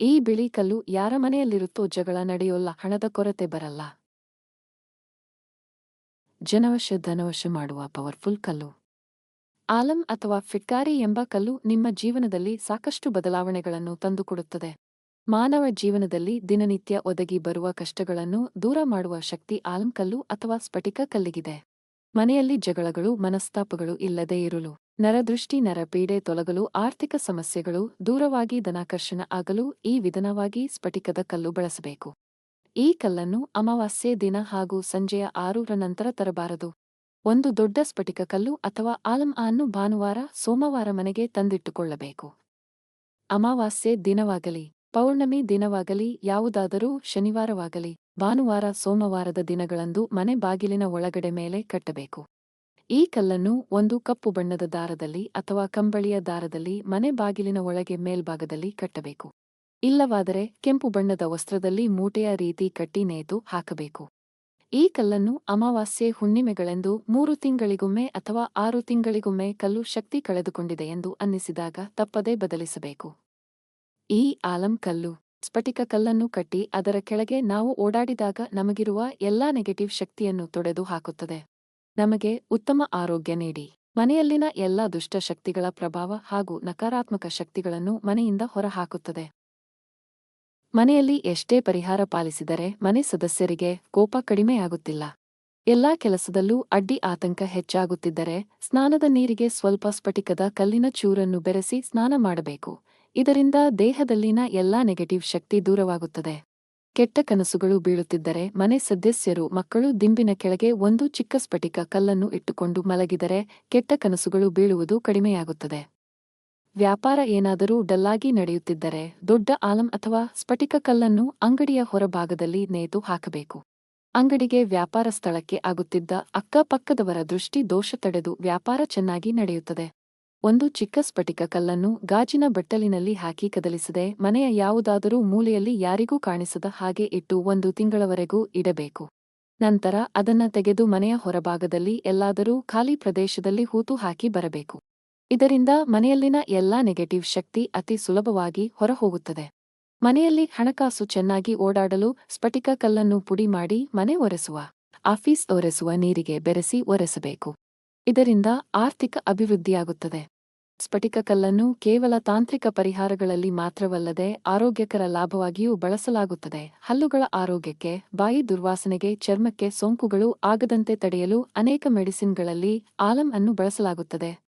ಈ ಬಿಳಿ ಕಲ್ಲು ಯಾರ ಮನೆಯಲ್ಲಿರುತ್ತೋ ಜಗಳ ನಡೆಯೋಲ್ಲ, ಹಣದ ಕೊರತೆ ಬರಲ್ಲ. ಜನವಶ ಧನವಶ ಮಾಡುವ ಪವರ್ಫುಲ್ ಕಲ್ಲು. ಆಲಂ ಅಥವಾ ಫಿಟ್ಕಾರಿ ಎಂಬ ಕಲ್ಲು ನಿಮ್ಮ ಜೀವನದಲ್ಲಿ ಸಾಕಷ್ಟು ಬದಲಾವಣೆಗಳನ್ನು ತಂದುಕೊಡುತ್ತದೆ. ಮಾನವ ಜೀವನದಲ್ಲಿ ದಿನನಿತ್ಯ ಒದಗಿ ಬರುವ ಕಷ್ಟಗಳನ್ನು ದೂರ ಮಾಡುವ ಶಕ್ತಿ ಆಲಂ ಕಲ್ಲು ಅಥವಾ ಸ್ಫಟಿಕ ಕಲ್ಲಿಗಿದೆ. ಮನೆಯಲ್ಲಿ ಜಗಳಗಳು, ಮನಸ್ತಾಪಗಳು ಇಲ್ಲದೇ ಇರಲು. ನರದೃಷ್ಟಿ, ನರಪೀಡೆ ತೊಲಗಲು ಆರ್ಥಿಕ ಸಮಸ್ಯೆಗಳು ದೂರವಾಗಿ ಧನಾಕರ್ಷಣ ಆಗಲು ಈ ವಿಧನವಾಗಿ ಸ್ಫಟಿಕದ ಕಲ್ಲು ಬಳಸಬೇಕು. ಈ ಕಲ್ಲನ್ನು ಅಮಾವಾಸ್ಯೆ ದಿನ ಹಾಗೂ ಸಂಜೆಯ ಆರೂರ ನಂತರ ತರಬಾರದು. ಒಂದು ದೊಡ್ಡ ಸ್ಫಟಿಕ ಕಲ್ಲು ಅಥವಾ ಆಲಂ ಅನ್ನು ಭಾನುವಾರ, ಸೋಮವಾರ ಮನೆಗೆ ತಂದಿಟ್ಟುಕೊಳ್ಳಬೇಕು. ಅಮಾವಾಸ್ಯೆ ದಿನವಾಗಲಿ, ಪೌರ್ಣಮಿ ದಿನವಾಗಲಿ, ಯಾವುದಾದರೂ ಶನಿವಾರವಾಗಲಿ, ಭಾನುವಾರ, ಸೋಮವಾರದ ದಿನಗಳಂದು ಮನೆ ಬಾಗಿಲಿನ ಒಳಗಡೆ ಮೇಲೆ ಕಟ್ಟಬೇಕು. ಈ ಕಲ್ಲನ್ನು ಒಂದು ಕಪ್ಪು ಬಣ್ಣದ ದಾರದಲ್ಲಿ ಅಥವಾ ಕಂಬಳಿಯ ದಾರದಲ್ಲಿ ಮನೆ ಬಾಗಿಲಿನ ಒಳಗೆ ಮೇಲ್ಭಾಗದಲ್ಲಿ ಕಟ್ಟಬೇಕು. ಇಲ್ಲವಾದರೆ ಕೆಂಪು ಬಣ್ಣದ ವಸ್ತ್ರದಲ್ಲಿ ಮೂಟೆಯ ರೀತಿ ಕಟ್ಟಿ ನೇತು ಹಾಕಬೇಕು. ಈ ಕಲ್ಲನ್ನು ಅಮಾವಾಸ್ಯೆ ಹುಣ್ಣಿಮೆಗಳೆಂದು ಮೂರು ತಿಂಗಳಿಗೊಮ್ಮೆ ಅಥವಾ ಆರು ತಿಂಗಳಿಗೊಮ್ಮೆ ಕಲ್ಲು ಶಕ್ತಿ ಕಳೆದುಕೊಂಡಿದೆ ಎಂದು ಅನ್ನಿಸಿದಾಗ ತಪ್ಪದೇ ಬದಲಿಸಬೇಕು. ಈ ಆಲಂ ಕಲ್ಲು, ಸ್ಫಟಿಕ ಕಲ್ಲನ್ನು ಕಟ್ಟಿ ಅದರ ಕೆಳಗೆ ನಾವು ಓಡಾಡಿದಾಗ ನಮಗಿರುವ ಎಲ್ಲಾ ನೆಗೆಟಿವ್ ಶಕ್ತಿಯನ್ನು ತೊಡೆದು ಹಾಕುತ್ತದೆ. ನಮಗೆ ಉತ್ತಮ ಆರೋಗ್ಯ ನೀಡಿ. ಮನೆಯಲ್ಲಿನ ಎಲ್ಲಾ ದುಷ್ಟಶಕ್ತಿಗಳ ಪ್ರಭಾವ ಹಾಗೂ ನಕಾರಾತ್ಮಕ ಶಕ್ತಿಗಳನ್ನು ಮನೆಯಿಂದ ಹೊರಹಾಕುತ್ತದೆ. ಮನೆಯಲ್ಲಿ ಎಷ್ಟೇ ಪರಿಹಾರ ಪಾಲಿಸಿದರೆ ಮನೆ ಸದಸ್ಯರಿಗೆ ಕೋಪ ಕಡಿಮೆಯಾಗುತ್ತಿಲ್ಲ. ಎಲ್ಲಾ ಕೆಲಸದಲ್ಲೂ ಅಡ್ಡಿ ಆತಂಕ ಹೆಚ್ಚಾಗುತ್ತಿದ್ದರೆ ಸ್ನಾನದ ನೀರಿಗೆ ಸ್ವಲ್ಪ ಸ್ಫಟಿಕದ ಕಲ್ಲಿನ ಚೂರನ್ನು ಬೆರೆಸಿ ಸ್ನಾನ ಮಾಡಬೇಕು. ಇದರಿಂದ ದೇಹದಲ್ಲಿನ ಎಲ್ಲಾ ನೆಗೆಟಿವ್ ಶಕ್ತಿ ದೂರವಾಗುತ್ತದೆ. ಕೆಟ್ಟ ಕನಸುಗಳು ಬೀಳುತ್ತಿದ್ದರೆ ಮನೆ ಸದಸ್ಯರು, ಮಕ್ಕಳು ದಿಂಬಿನ ಕೆಳಗೆ ಒಂದು ಚಿಕ್ಕ ಸ್ಫಟಿಕ ಕಲ್ಲನ್ನು ಇಟ್ಟುಕೊಂಡು ಮಲಗಿದರೆ ಕೆಟ್ಟ ಕನಸುಗಳು ಬೀಳುವುದು ಕಡಿಮೆಯಾಗುತ್ತದೆ. ವ್ಯಾಪಾರ ಏನಾದರೂ ಡಲ್ಲಾಗಿ ನಡೆಯುತ್ತಿದ್ದರೆ ದೊಡ್ಡ ಆಲಂ ಅಥವಾ ಸ್ಫಟಿಕ ಕಲ್ಲನ್ನು ಅಂಗಡಿಯ ಹೊರಭಾಗದಲ್ಲಿ ನೇತು ಹಾಕಬೇಕು. ಅಂಗಡಿಗೆ ವ್ಯಾಪಾರ ಸ್ಥಳಕ್ಕೆ ಆಗುತ್ತಿದ್ದ ಅಕ್ಕಪಕ್ಕದವರ ದೃಷ್ಟಿ ದೋಷ ತಡೆದು ವ್ಯಾಪಾರ ಚೆನ್ನಾಗಿ ನಡೆಯುತ್ತದೆ. ಒಂದು ಚಿಕ್ಕ ಸ್ಫಟಿಕ ಕಲ್ಲನ್ನು ಗಾಜಿನ ಬಟ್ಟಲಿನಲ್ಲಿ ಹಾಕಿ ಕದಲಿಸದೆ ಮನೆಯ ಯಾವುದಾದರೂ ಮೂಲೆಯಲ್ಲಿ ಯಾರಿಗೂ ಕಾಣಿಸದ ಹಾಗೆ ಇಟ್ಟು ಒಂದು ತಿಂಗಳವರೆಗೂ ಇಡಬೇಕು. ನಂತರ ಅದನ್ನ ತೆಗೆದು ಮನೆಯ ಹೊರಭಾಗದಲ್ಲಿ ಎಲ್ಲಾದರೂ ಖಾಲಿ ಪ್ರದೇಶದಲ್ಲಿ ಹೂತು ಹಾಕಿ ಬರಬೇಕು. ಇದರಿಂದ ಮನೆಯಲ್ಲಿನ ಎಲ್ಲಾ ನೆಗೆಟಿವ್ ಶಕ್ತಿ ಅತಿ ಸುಲಭವಾಗಿ ಹೊರಹೋಗುತ್ತದೆ. ಮನೆಯಲ್ಲಿ ಹಣಕಾಸು ಚೆನ್ನಾಗಿ ಓಡಾಡಲು ಸ್ಫಟಿಕ ಕಲ್ಲನ್ನು ಪುಡಿ ಮಾಡಿ ಮನೆ ಒರೆಸುವ, ಆಫೀಸ್ ಒರೆಸುವ ನೀರಿಗೆ ಬೆರೆಸಿ ಒರೆಸಬೇಕು. ಇದರಿಂದ ಆರ್ಥಿಕ ಅಭಿವೃದ್ಧಿಯಾಗುತ್ತದೆ. ಸ್ಫಟಿಕ ಕಲ್ಲನ್ನು ಕೇವಲ ತಾಂತ್ರಿಕ ಪರಿಹಾರಗಳಲ್ಲಿ ಮಾತ್ರವಲ್ಲದೆ ಆರೋಗ್ಯಕರ ಲಾಭವಾಗಿಯೂ ಬಳಸಲಾಗುತ್ತದೆ. ಹಲ್ಲುಗಳ ಆರೋಗ್ಯಕ್ಕೆ, ಬಾಯಿ ದುರ್ವಾಸನೆಗೆ, ಚರ್ಮಕ್ಕೆ ಸೋಂಕುಗಳು ಆಗದಂತೆ ತಡೆಯಲು ಅನೇಕ ಮೆಡಿಸಿನ್ಗಳಲ್ಲಿ ಆಲಂ ಅನ್ನು ಬಳಸಲಾಗುತ್ತದೆ.